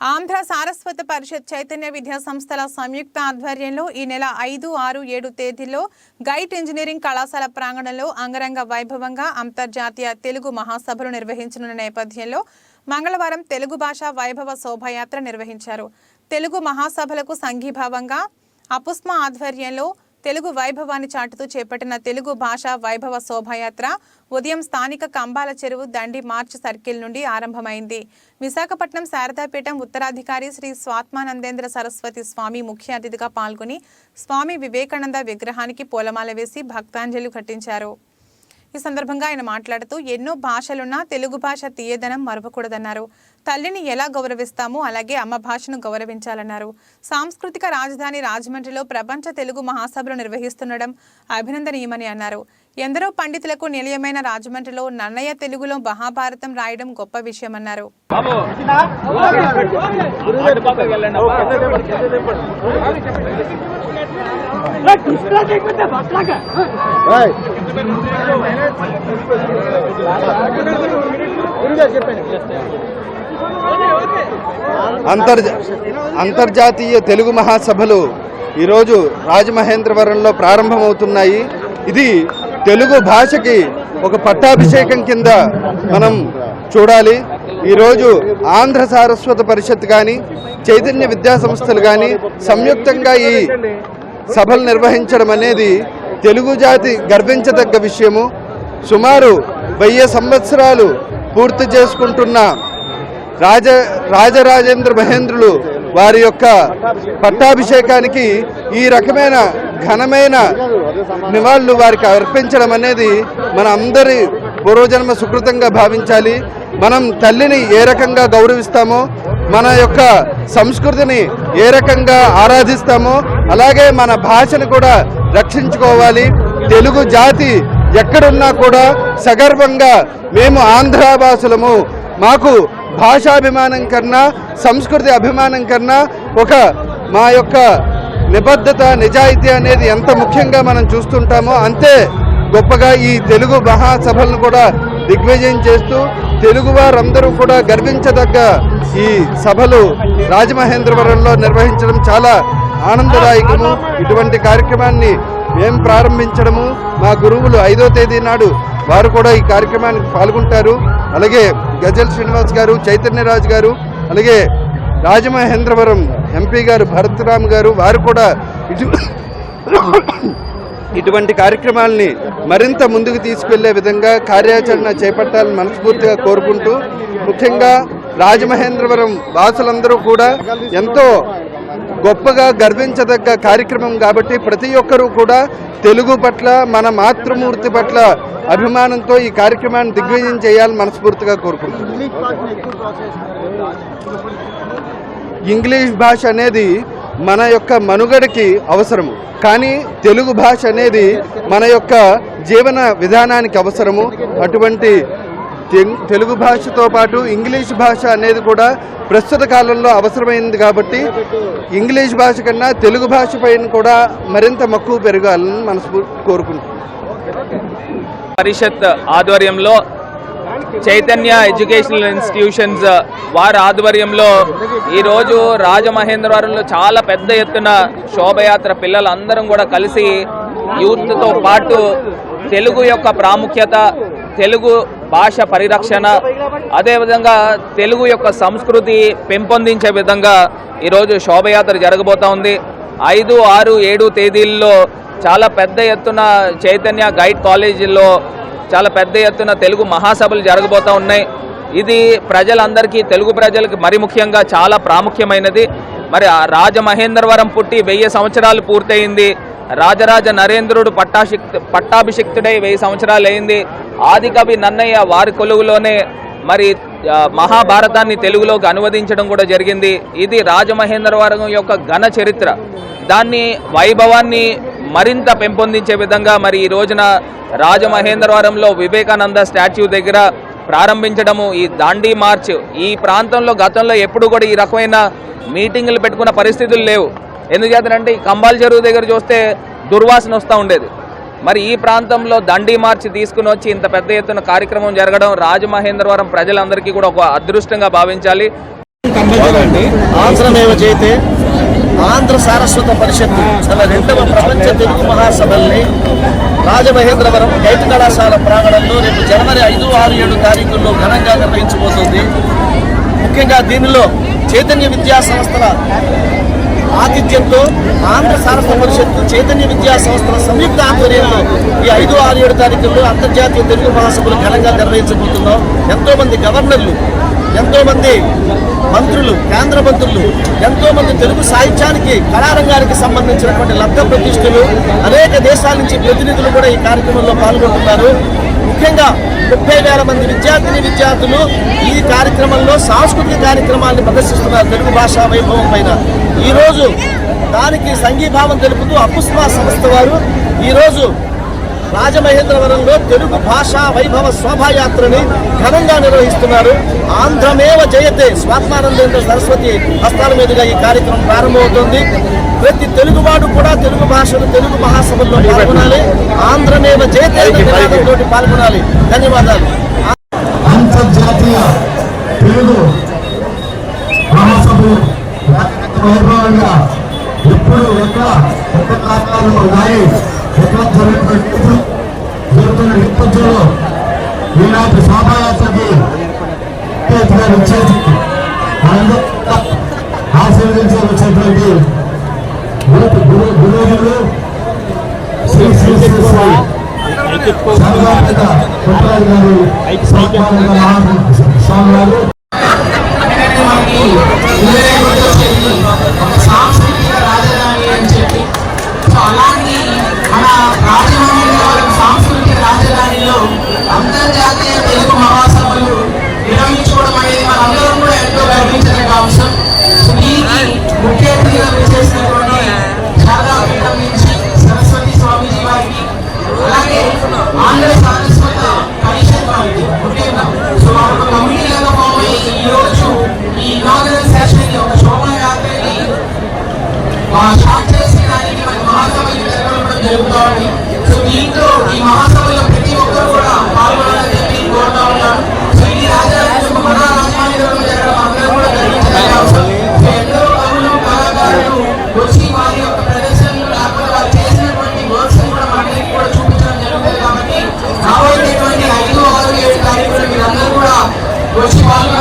ఆంధ్ర సారస్వత పరిషత్ చైతన్య విద్యా సంస్థల సంయుక్త ఆధ్వర్యంలో ఈ నెల ఐదు ఆరు ఏడు తేదీల్లో గైట్ ఇంజనీరింగ్ కళాశాల ప్రాంగణంలో అంగరంగ వైభవంగా అంతర్జాతీయ తెలుగు మహాసభలు నిర్వహించనున్న నేపథ్యంలో మంగళవారం తెలుగు భాష వైభవ శోభాయాత్ర నిర్వహించారు. తెలుగు మహాసభలకు సంఘీభావంగా అపుస్మా ఆధ్వర్యంలో తెలుగు వైభవాన్ని చాటుతూ చేపట్టిన తెలుగు భాష వైభవ శోభాయాత్ర ఉదయం స్థానిక కంబాల చెరువు దండి మార్చ్ సర్కిల్ నుండి ఆరంభమైంది. విశాఖపట్నం శారదాపీఠం ఉత్తరాధికారి శ్రీ స్వాత్మానందేంద్ర సరస్వతి స్వామి ముఖ్య అతిథిగా పాల్గొని స్వామి వివేకానంద విగ్రహానికి పూలమాల వేసి భక్తాంజలి ఘటించారు. ఈ సందర్భంగా ఆయన మాట్లాడుతూ ఎన్నో భాషలున్నా తెలుగు భాష తీయదనం మరవకూడదన్నారు. తల్లిని ఎలా గౌరవిస్తామో అలాగే అమ్మ భాషను గౌరవించాలన్నారు. సాంస్కృతిక రాజధాని రాజమండ్రిలో ప్రపంచ తెలుగు మహాసభలు నిర్వహిస్తుండడం అభినందనీయమని అన్నారు. ఎందరో పండితులకు నిలయమైన రాజమండ్రిలో నన్నయ్య తెలుగులో మహాభారతం రాయడం గొప్ప విషయమన్నారు. బాబు! అంతర్జా అంతర్జాతీయ తెలుగు మహాసభలు ఈరోజు రాజమహేంద్రవరంలో ప్రారంభమవుతున్నాయి. ఇది తెలుగు భాషకి ఒక పట్టాభిషేకం కింద మనం చూడాలి. ఈరోజు ఆంధ్ర సారస్వత పరిషత్ కానీ చైతన్య విద్యా సంస్థలు కానీ సంయుక్తంగా ఈ సభలు నిర్వహించడం అనేది తెలుగు జాతి గర్వించదగ్గ విషయము. సుమారు వెయ్యి సంవత్సరాలు పూర్తి చేసుకుంటున్న రాజ రాజరాజేంద్ర మహేంద్రులు వారి యొక్క పట్టాభిషేకానికి ఈ రకమైన ఘనమైన నివాళులు వారికి అర్పించడం అనేది మన అందరి పూర్వజన్మ సుకృతంగా భావించాలి. మనం తల్లిని ఏ రకంగా గౌరవిస్తామో మన యొక్క సంస్కృతిని ఏ రకంగా ఆరాధిస్తామో అలాగే మన భాషను కూడా రక్షించుకోవాలి. తెలుగు జాతి ఎక్కడున్నా కూడా సగర్వంగా మేము ఆంధ్రా భాషలము మాకు భాషాభిమానం కన్నా సంస్కృతి అభిమానం కన్నా ఒక మా యొక్క నిబద్ధత నిజాయితీ అనేది ఎంత ముఖ్యంగా మనం చూస్తుంటామో అంతే గొప్పగా ఈ తెలుగు మహాసభలను కూడా దిగ్విజయం చేస్తూ తెలుగు వారందరూ కూడా గర్వించదగ్గ ఈ సభలు రాజమహేంద్రవరంలో నిర్వహించడం చాలా ఆనందదాయకము. ఇటువంటి కార్యక్రమాన్ని మేము ప్రారంభించడము. మా గురువులు ఐదో తేదీ నాడు వారు కూడా ఈ కార్యక్రమానికి పాల్గొంటారు. అలాగే గజల్ శ్రీనివాస్ గారు చైతన్యరాజ్ గారు అలాగే రాజమహేంద్రవరం ఎంపీ గారు భరత్రామ్ గారు వారు కూడా ఇటు ఇటువంటి కార్యక్రమాల్ని మరింత ముందుకు తీసుకెళ్ళే విధంగా కార్యాచరణ చేపట్టాలని మనస్ఫూర్తిగా కోరుకుంటూ ముఖ్యంగా రాజమహేంద్రవరం వాసులందరూ కూడా ఎంతో గొప్పగా గర్వించదగ్గ కార్యక్రమం కాబట్టి ప్రతి ఒక్కరూ కూడా తెలుగు పట్ల మన మాతృమూర్తి పట్ల అభిమానంతో ఈ కార్యక్రమాన్ని దిగ్విజయం చేయాలని మనస్ఫూర్తిగా కోరుకుంటున్నాను. ఇంగ్లీష్ భాష అనేది మన యొక్క మనుగడకి అవసరము. కానీ తెలుగు భాష అనేది మన యొక్క జీవన విధానానికి అవసరము. అటువంటి తెలుగు భాషతో పాటు ఇంగ్లీష్ భాష అనేది కూడా ప్రస్తుత కాలంలో అవసరమైంది కాబట్టి ఇంగ్లీష్ భాష కన్నా తెలుగు భాష పైన కూడా మరింత మక్కువ పెరగాలని మనస్ఫూ కోరుకుంటున్నాను. పరిషత్ ఆధ్వర్యంలో చైతన్య ఎడ్యుకేషనల్ ఇన్స్టిట్యూషన్స్ వారి ఆధ్వర్యంలో ఈరోజు రాజమహేంద్రవరంలో చాలా పెద్ద ఎత్తున శోభయాత్ర పిల్లలందరం కూడా కలిసి యూత్తో పాటు తెలుగు యొక్క ప్రాముఖ్యత తెలుగు భాష పరిరక్షణ అదేవిధంగా తెలుగు యొక్క సంస్కృతి పెంపొందించే విధంగా ఈరోజు శోభయాత్ర జరగబోతోంది ఐదు ఆరు ఏడు తేదీల్లో చాలా పెద్ద ఎత్తున చైతన్య గైడ్ కాలేజీలో చాలా పెద్ద ఎత్తున తెలుగు మహాసభలు జరగబోతా ఉన్నాయి. ఇది ప్రజలందరికీ తెలుగు ప్రజలకు మరి ముఖ్యంగా చాలా ప్రాముఖ్యమైనది. మరి ఆ రాజమహేంద్రవరం పుట్టి వెయ్యి సంవత్సరాలు పూర్తయింది. రాజరాజ నరేంద్రుడు పట్టాభిషిక్తు పట్టాభిషిక్తుడై వెయ్యి సంవత్సరాలు అయింది ఆదికవి నన్నయ్య వారి కొలువులోనే మరి మహాభారతాన్ని తెలుగులోకి అనువదించడం కూడా జరిగింది. ఇది రాజమహేంద్రవరం యొక్క ఘన చరిత్ర. దాన్ని వైభవాన్ని మరింత పెంపొందించే విధంగా మరి ఈ రోజున రాజమహేంద్రవరంలో వివేకానంద స్టాచ్యూ దగ్గర ప్రారంభించడము ఈ దాండీ మార్చ్ ఈ ప్రాంతంలో గతంలో ఎప్పుడు కూడా ఈ రకమైన మీటింగులు పెట్టుకున్న పరిస్థితులు లేవు. ఎందుచేతనంటే ఈ కంబాల్ చెరువు దగ్గర చూస్తే దుర్వాసన వస్తూ ఉండేది. మరి ఈ ప్రాంతంలో దండి మార్చి తీసుకుని వచ్చి ఇంత పెద్ద ఎత్తున కార్యక్రమం జరగడం రాజమహేంద్రవరం ప్రజలందరికీ కూడా ఒక అదృష్టంగా భావించాలి. ఆంధ్రమేవ చేస్తే ఆంధ్ర సారస్వత పరిషత్తు తన రెండవ ప్రపంచ తెలుగు మహాసభల్ని రాజమహేంద్రవరం గైట్ కళాశాల ప్రాంగణంలో రేపు జనవరి ఐదు ఆరు ఏడు తారీఖుల్లో ఘనంగా నిర్వహించబోతోంది. ముఖ్యంగా దీనిలో చైతన్య విద్యా సంస్థల ఆతిథ్యంతో ఆంధ్ర సారస్వత పరిషత్తు చైతన్య విద్యా సంస్థల సంయుక్త ఆధ్వర్యంలో ఈ ఐదు ఆరు ఏడు తారీఖుల్లో అంతర్జాతీయ తెలుగు మహాసభలు ఘనంగా నిర్వహించబోతున్నాం. ఎంతో మంది గవర్నర్లు ఎంతో మంది మంత్రులు కేంద్ర మంత్రులు ఎంతో మంది తెలుగు సాహిత్యానికి కళారంగానికి సంబంధించినటువంటి లబ్ధ ప్రతిష్ఠులు అనేక దేశాల నుంచి ప్రతినిధులు కూడా ఈ కార్యక్రమంలో పాల్గొంటున్నారు. ముఖ్యంగా ముప్పై వేల మంది విద్యార్థిని విద్యార్థులు ఈ కార్యక్రమంలో సాంస్కృతిక కార్యక్రమాన్ని ప్రదర్శిస్తున్నారు తెలుగు భాషా వైభవం పైన. ఈరోజు దానికి సంఘీభావం తెలుపుతూ అపుస్మా సంస్థ వారు ఈరోజు రాజమహేంద్రవరంలో తెలుగు భాషా వైభవ శోభాయాత్రని ఘనంగా నిర్వహిస్తున్నారు. ఆంధ్రమేవ జయతే స్వాత్మానందేంద్ర సరస్వతి హస్తాల మీదుగా ఈ కార్యక్రమం ప్రారంభమవుతోంది. ప్రతి తెలుగువాడు కూడా తెలుగు భాషను తెలుగు మహాసభల్లో పాల్గొనాలి. అనే నినాదంతో పాల్గొనాలి. ధన్యవాదాలు. అంతర్జాతీయ తెలుగు మహాసభలు వైభవంగా ఎప్పుడు ఎక్కడ ఎక్కడ కారణాలు ఉన్నాయి? ఎక్కడ జరుగుతున్న జరుగుతున్న నేపథ్యంలో ఈనాటి శోభాయాత్రకి అత్యధికంగా వచ్చేసి ఆశీర్వదించి గురు గురువులు శ్రీ శ్రీ శ్రీ శ్రీ సర్వాపేట పుట్టరాజు గారు స్వామి గారు సాంస్కృతిక రాజధాని అని చెప్పి సో అలాంటి మన రాజమహేంద్రవరం సాంస్కృతిక రాజధానిలో అంతర్జాతీయ తెలుగు మహాసభలు నిర్వహించుకోవడం అనేది మనందరం కూడా ఎంతో గర్వించదగ్గ అంశం సో దీనికి ముఖ్య అతిథిగా చేసినటువంటి శారదాపీఠం నుంచి సరస్వతి స్వామీజీ వారికి అలాగే ఆంధ్ర సారస్వత పరిషత్ వారికి ముఖ్యంగా సో ఒక కమిటీ ఫామ్ అయ్యి ఈ ఇనాగరల్ సెషన్ ఒక చేసి దానికి మన మహాసభ జరగడం జరుగుతామని సో దీంట్లో జరుగుతుంది